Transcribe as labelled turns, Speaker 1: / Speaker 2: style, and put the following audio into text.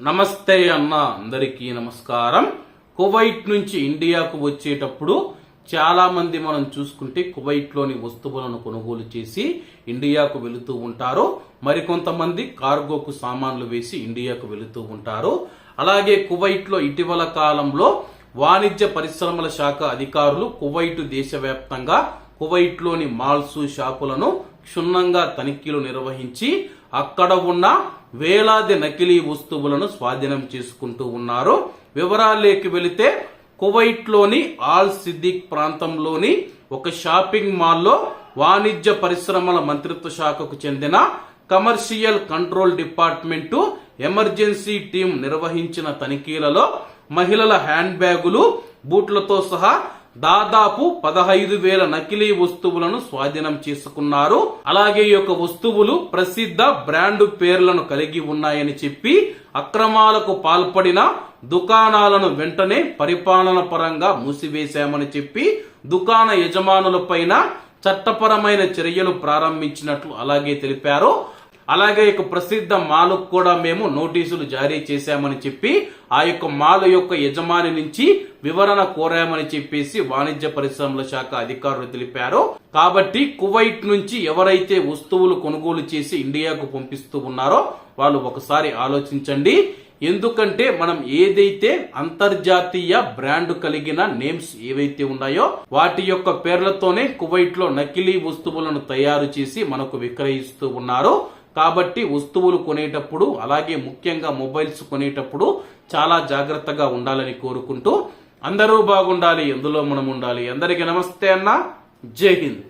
Speaker 1: నమస్తే అన్న అందరికీ నమస్కారం. కువైట్ నుంచి ఇండియాకు వచ్చేటప్పుడు చాలా మంది మనం చూసుకుంటే కువైట్లోని వస్తువులను కొనుగోలు చేసి ఇండియాకు వెళుతూ ఉంటారు. మరికొంతమంది కార్గోకు సామాన్లు వేసి ఇండియాకు వెళుతూ ఉంటారు. అలాగే కువైట్లో ఇటీవల కాలంలో వాణిజ్య పరిశ్రమల శాఖ అధికారులు కువైట్ దేశవ్యాప్తంగా కువైట్లోని మాల్స్ షాపులను క్షుణ్ణంగా తనిఖీలు నిర్వహించి అక్కడ ఉన్న వేలాది నకిలీ వస్తువులను స్వాధీనం చేసుకుంటూ ఉన్నారు. వివరాలేకి వెళితే కువైట్లోని ఆల్ సిద్దిక్ ప్రాంతంలోని ఒక షాపింగ్ మాల్లో వాణిజ్య పరిశ్రమల మంత్రిత్వ శాఖకు చెందిన commercial control department emergency team నిర్వహించిన తనిఖీలలో మహిళల హ్యాండ్ బ్యాగులు బూట్లతో సహా దాదాపు పదహైదు వేల నకిలీ వస్తువులను స్వాధీనం చేసుకున్నారు. అలాగే ఈ యొక్క వస్తువులు ప్రసిద్ధ బ్రాండ్ పేర్లను కలిగి ఉన్నాయని చెప్పి అక్రమాలకు పాల్పడిన దుకాణాలను వెంటనే పరిపాలన పరంగా మూసివేశామని చెప్పి దుకాణ యజమానులపైన చట్టపరమైన చర్యలు ప్రారంభించినట్లు అలాగే తెలిపారు. అలాగే ఇక ప్రసిద్ధ మాలకు కూడా మేము నోటీసులు జారీ చేశామని చెప్పి ఆ యొక్క మాలు యొక్క యజమాని నుంచి వివరణ కోరామని చెప్పేసి వాణిజ్య పరిశ్రమల శాఖ అధికారులు తెలిపారు. కాబట్టి కువైట్ నుంచి ఎవరైతే వస్తువులు కొనుగోలు చేసి ఇండియాకు పంపిస్తూ ఉన్నారో వాళ్ళు ఒకసారి ఆలోచించండి. ఎందుకంటే మనం ఏదైతే అంతర్జాతీయ బ్రాండ్ కలిగిన నేమ్స్ ఏవైతే ఉన్నాయో వాటి యొక్క పేర్లతోనే కువైట్లో నకిలీ వస్తువులను తయారు చేసి మనకు విక్రయిస్తూ ఉన్నారు. కాబట్టి వస్తువులు కొనేటప్పుడు అలాగే ముఖ్యంగా మొబైల్స్ కొనేటప్పుడు చాలా జాగ్రత్తగా ఉండాలని కోరుకుంటూ అందరూ బాగుండాలి ఎందులో మనం ఉండాలి. అందరికీ నమస్తే అన్న. జై హింద్.